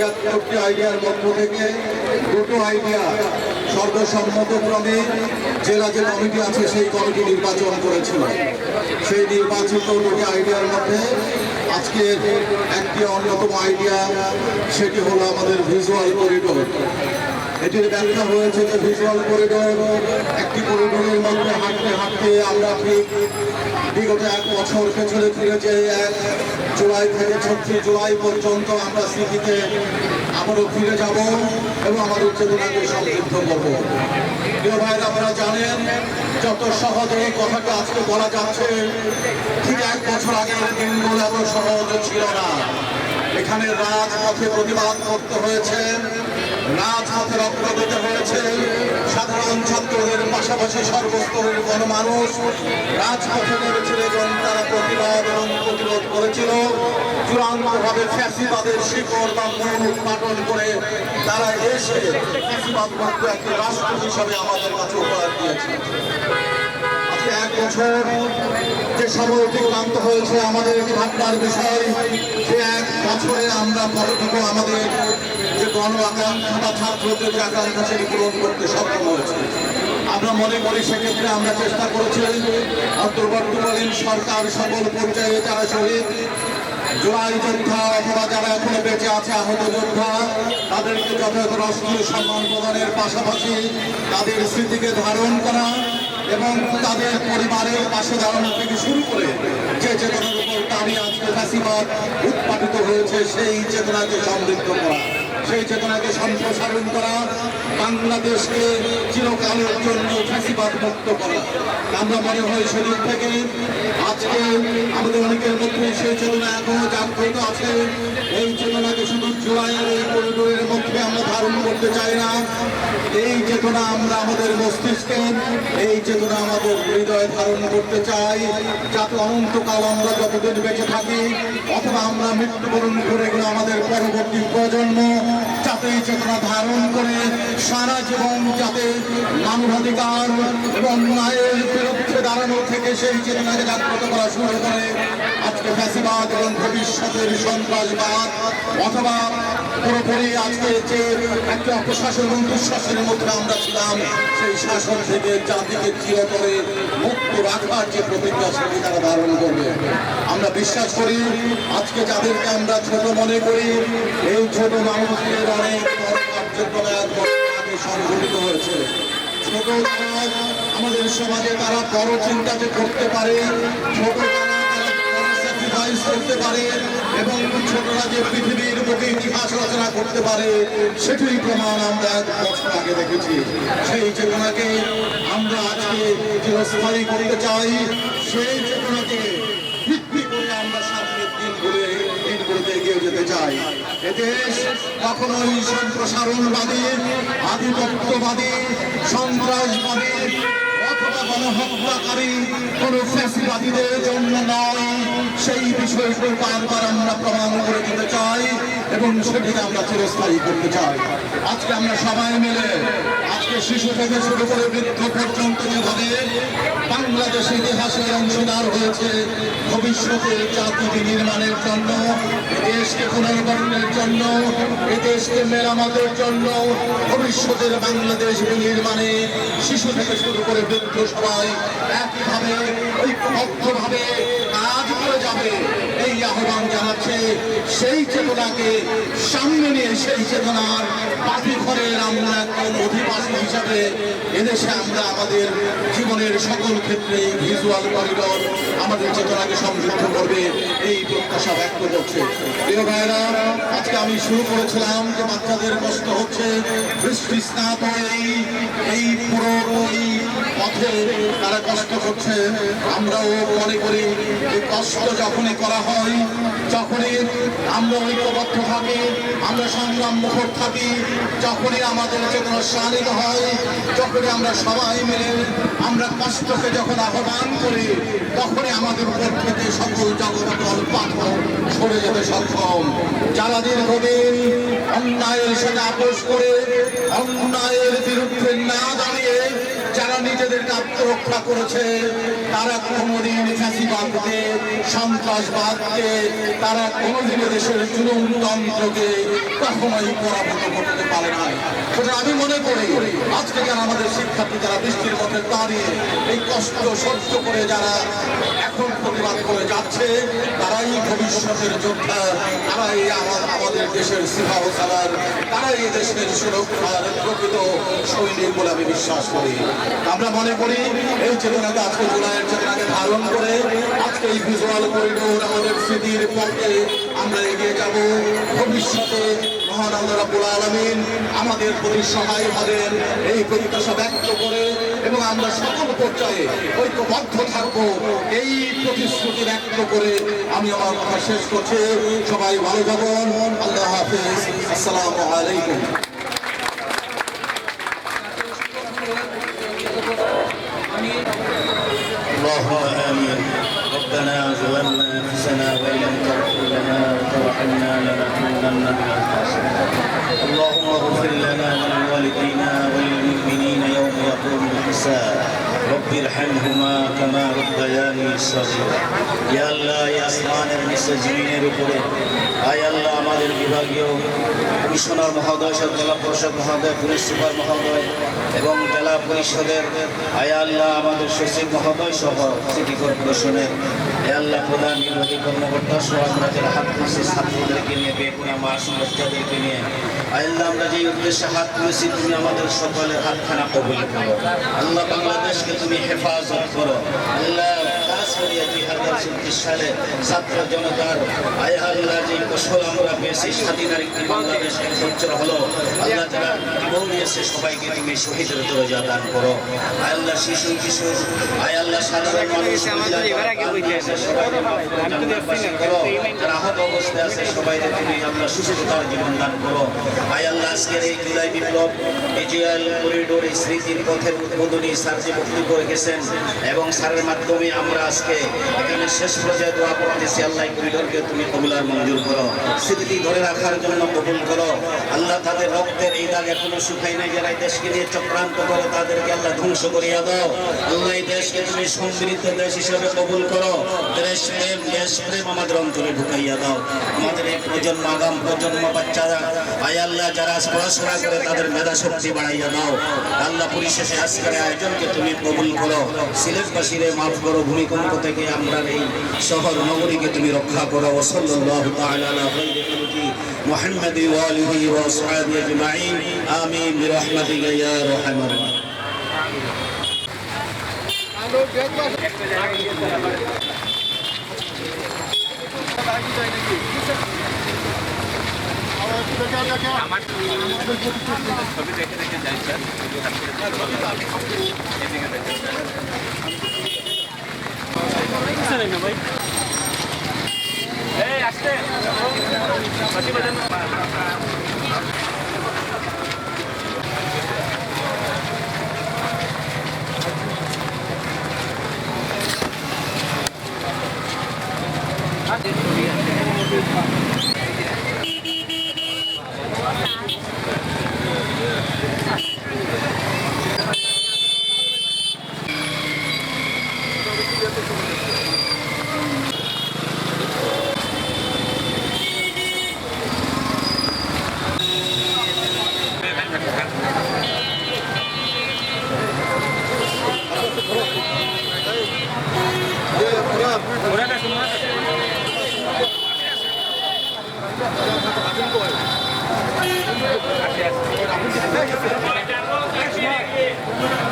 তিয়াত্তরটি আইডিয়ার মধ্য থেকে দুটো আইডিয়া সর্বসম্মতক্রমে জেলা যে কমিটি আছে সেই কমিটি নির্বাচন করেছিল। সেই নির্বাচিত দুটি আইডিয়ার মধ্যে আজকে একটি অন্যতম আইডিয়া, সেটি হলো আমাদের ভিজুয়াল করিডোর। এটির ব্যাখ্যা হয়েছে যে ভিজুয়াল করিডোর একটি করিডোরের মধ্যে হাঁটতে হাঁটতে আমরা ঠিক বিগত এক বছর পেছনে ফিরে যে এক জুলাই থেকে ছত্রিশ জুলাই পর্যন্ত আমরা স্মৃতিতে আবারও ফিরে যাব এবং আমাদের চেতনাকে সমৃদ্ধ করব। প্রিয় ভাইরা আপনারা জানেন, যত সহজে এই কথাটা আজকে বলা যাচ্ছে, ঠিক এক বছর আগের দিনগুলো এত সহজ ছিল না। এখানে রাজপথে প্রতিবাদ করতে হয়েছে। রাজপথে রক্ত দিতে হয়েছে। সাধারণ ছাত্রদের পাশাপাশি সর্বস্তরের গণমানুষ। রাজপথে নেমেছিল এবং তারা প্রতিবাদ এবং প্রতিরোধ করেছিল। চূড়ান্তভাবে ফ্যাসিবাদের শিকড় বা মূল উৎপাদন করে তারা এসে ফ্যাসিবাদ মুক্ত একটি রাষ্ট্র হিসাবে আমাদের কাছে উপহার দিয়েছে। আজকে এক বছর যে সময় অতিক্রান্ত হয়েছে আমাদের একটি ভাবনার বিষয়, যে এক বছরে আমরা কতটুকু আমাদের যে গণ আকাঙ্ক্ষা ছাত্রদের যে আকাঙ্ক্ষা সেটি পূরণ করতে সক্ষম হয়েছে। আমরা মনে করি সেক্ষেত্রে আমরা চেষ্টা করেছি অন্তর্বর্তীকালীন সরকার সকল পর্যায়ে যারা শহীদ জুলাই যোদ্ধা অথবা যারা এখনও বেঁচে আছে, আহত যোদ্ধা, তাদেরকে যথাযথ রাষ্ট্রীয় সম্মান প্রদানের পাশাপাশি তাদের স্মৃতিকে ধারণ করা এবং তাদের পরিবারের পাশে দাঁড়ানো থেকে শুরু করে যে চেতনার উপর দাঁড়িয়ে আজকে ফাঁসিবাদ উৎপাদিত হয়েছে, সেই চেতনাকে সমৃদ্ধ করা, সেই চেতনাকে সম্প্রসারণ করা, বাংলাদেশকে চিরকালের জন্য ফাঁসিবাদ মুক্ত করা। আমরা মনে হয় সেদিক থেকে আজকে আমাদের অনেকের মধ্যে সেই চেতনা এখনও জাগ্রত আছে। এই চেতনাকে শুধু জুলাইয়ের এই করিডোরের মধ্যে আমরা ধারণ করতে চাই না। এই চেতনা আমরা আমাদের মস্তিষ্কে, এই চেতনা আমাদের হৃদয়ে ধারণ করতে চাই। যাতে অনন্তকাল আমরা যতদিন বেঁচে থাকি, অথবা আমরা মৃত্যুবরণ করে গেলে আমাদের পরবর্তী প্রজন্ম, যাতে এই চেতনা ধারণ করে সারা জীবন, যাতে মানবাধিকার এবং ন্যায়ের বিরুদ্ধে দাঁড়ানো থেকে সেই চেতনাকে জাগ্রত করা শুরু করে। আজকে ফ্যাসিবাদ এবং ভবিষ্যতের সন্ত্রাসবাদ, অথবা পুরোপুরি আজকে যে একটা দুঃশাসনের মধ্যে আমরা ছিলাম, সেই শাসন থেকে জাতিকে চিরতরে মুক্ত যে প্রতিজ্ঞা, সেটি তারা ধারণ করবে। আমরা বিশ্বাস করি, আজকে যাদেরকে আমরা ছোট মনে করি, এই ছোট মানুষদের অনেক সংঘটিত হয়েছে। ছোট আমাদের সমাজে তারা বড় চিন্তা যে করতে পারে, ছোট sacrifice করতে পারে এবং ছোটরা যে পৃথিবীর বুকে ইতিহাস রচনা করতে পারে সেটির প্রমাণ আমরা এক বছর আগে দেখেছি। সেই চেতনাকে আমরা আজকে চিরস্থায়ী করতে চাই। সেই চেতনাকে ভিত্তি করে আমরা সামনের দিনগুলো, দিনগুলোতে এগিয়ে যেতে চাই। এদেশ কখনোই সম্প্রসারণবাদী, আধিপত্যবাদী, সন্ত্রাসবাদী গণহত্যাকারী কোন জন্য নয়। সেই বিষয়গুলো বারবার আমরা প্রমাণ করে দিতে চাই এবং সেটিকে আমরা চিরস্থায়ী করতে চাই। আজকে আমরা সবাই মিলে, আজকে শিশু থেকে শুরু করে বৃদ্ধ পর্যন্ত যেভাবে বাংলাদেশ ইতিহাসের অংশীদার হয়েছে, ভবিষ্যতে জাতি নির্মাণের জন্য দেশকে পুনর্গঠনের জন্য এ দেশকে মেরামতের জন্য, ভবিষ্যতের বাংলাদেশ নির্মাণে শিশু থেকে শুরু করে বৃদ্ধ সবাই একইভাবে, ঐক্যবদ্ধভাবে কাজ করে যাবে। এই আহ্বান জানাচ্ছে সেই চেতনাকে সামনে নিয়ে, সেই চেতনার পাখি ঘরের আমরা একজন অধিবাসী হিসাবে এদেশে আমরা আমাদের জীবনের সকল ক্ষেত্রে ভিজুয়াল করিডর আমাদের চেতনাকে সমৃদ্ধ করবে। এই প্রত্যাশা ব্যক্ত করছে প্রিয় ভাইরা আজকে আমি শুরু করেছিলাম যে বাচ্চাদের কষ্ট হচ্ছে, বৃষ্টি স্নাত এই পুরো এই পথে তারা কষ্ট করছে। আমরাও মনে করি এই কষ্ট যখনই করা হয়, যখনই আমরা ঐক্যবদ্ধ থাকি, আমরা সংগ্রাম মুখর থাকি, যখনই আমাদের চেতনা শালীন হয়, যখনই আমরা সবাই মিলে আমরা কষ্টকে যখন আহ্বান করি, তখনই আমাদের উপর থেকে সকল জগতল পাথর সরে যেতে সক্ষম। যারা দীর্ঘদিন অন্যায়ের সাথে আপোষ করে, অন্যায়ের বিরুদ্ধে না আত্মরক্ষা করেছে। তারা কোনোদিন ফ্যাসিবাদকে, সন্ত্রাসবাদকে, তারা কোনোদিন দেশের জুলুমতন্ত্রকে কখনোই পরাভূত করতে পারে নাই। সুতরাং আমি মনে করি, আজকে যারা আমাদের শিক্ষার্থী, যারা বৃষ্টির মধ্যে দাঁড়িয়ে এই কষ্ট সহ্য করে যারা এখন প্রতিবাদ করে যাচ্ছে, তারাই ভবিষ্যতের যোদ্ধা, তারাই আমা- আমাদের দেশের সিফা ও সালার তারাই দেশের সুরক্ষার প্রকৃত সৈনিক বলে আমি বিশ্বাস করি। আমরা মনে করি এই চেতনাকে আজকে জুলাইয়ের চেতনাকে ধারণ করে আজকে এই ভিজুয়াল করিডোর আমাদের স্মৃতির পথে আমরা এগিয়ে যাব। ভবিষ্যতে মহান আল্লাহ রাব্বুল আলামিন আমাদের প্রতি সহায় হবেন। এই প্রত্যাশা ব্যক্ত করে এবং আমরা সকল পর্যায়ে ঐক্যবদ্ধ থাকব। এই প্রতিশ্রুতি ব্যক্ত করে আমি আমার কথা শেষ করছি। সবাই ভালো থাকুন। আল্লাহ হাফেজ। আসসালামু আলাইকুম। اللهم امين ربنا ظلمنا انفسنا وإن لم تغفر لنا وترحمنا لنكونن من الخاسرين. اللهم اغفر لنا ولوالدينا وللمؤمنين يوم يقوم الحساب. রব্বি রহমহুমা কামা রব্বায়ানি সাগীরা ইয়া আল্লাহ ইয়া আসমানের নিচে জমিনের উপরে। আয় আল্লাহ, আমাদের বিভাগীয় কমিশনার মহোদয় সব জেলা পরিষদ মহোদয়, পুলিশ সুপার মহোদয় এবং জেলা পরিষদের, আয় আল্লাহ, আমাদের সচিব মহোদয় সহ সিটি কর্পোরেশনের, আয় আল্লাহ, প্রধান নির্বাহী কর্মকর্তা সহ আমাদের হাত ছাত্রদেরকে নিয়ে, বেগুনা মাস বাচ্চাদেরকে নিয়ে আল্লাহ, আমরা যে উদ্দেশ্যে হাত তুলেছি, তুমি আমাদের সকলের হাতখানা কবুল করো। আল্লাহ, বাংলাদেশকে তুমি হেফাজত করো। আল্লাহ খাস হাজার চব্বিশ সালে ছাত্র জনতার আয় আল্লাহ যে ফসল আমরা পেয়েছি স্বাধীনার একটি হলো। আল্লাহ, যারা জীবন দিয়েছে, সবাইকে তুমি শহীদের দরজা দান করো। আয় শিশু, কিশোর, আয় আল্লাহ জীবন দান করো। আয় আল্লাহ এই বিপ্লব, এই জুয়াল করিডোর, এই পথের উদ্বোধনী স্যার যে বক্তব্য রেখেছেন এবং স্যারের মাধ্যমে আমরা আজকে এখানে শেষ পর্যায়ে দোয়া করতেছি, আল্লাহ করিডোরকে তুমি কবুলার মঞ্জুর করো। স্মৃতি ধরে রাখার জন্য কবুল করো। আল্লাহ তাদের রক্তের এই দাগ এখনও শুকাই নাই, যারা দেশকে নিয়ে চক্রান্ত করে, তাদেরকে আল্লাহ ধ্বংস করিয়া দাও। আল্লাহ দেশকে তুমি সমৃদ্ধ দেশ হিসেবে কবুল করো। দেশ প্রেম দেশ প্রেম আমাদের অন্তরে ঢুকাইয়া দাও। আমাদের এই প্রজন্ম, আগাম প্রজন্ম, বাচ্চারা আয় আল্লাহ, যারা পড়াশোনা করে তাদের মেধা শক্তি বাড়াইয়া দাও। আল্লাহ পরিশেষে আজকের আয়োজনকে তুমি কবুল করো। সিলেটবাসীরে মাফ করো, ভূমিকম্প থেকে আমরা এই শহর নগরীকে তুমি রক্ষা করো। ওসল্লাল্লাহু তাআলা আলা খাইরি খালকি মুহাম্মাদ ওয়া আলিহি ওয়া আসহাবিহি আজমাইন। ইয়া ছবি দেখে দেখে যাই স্যার ভাই এই আসতে। Thank you.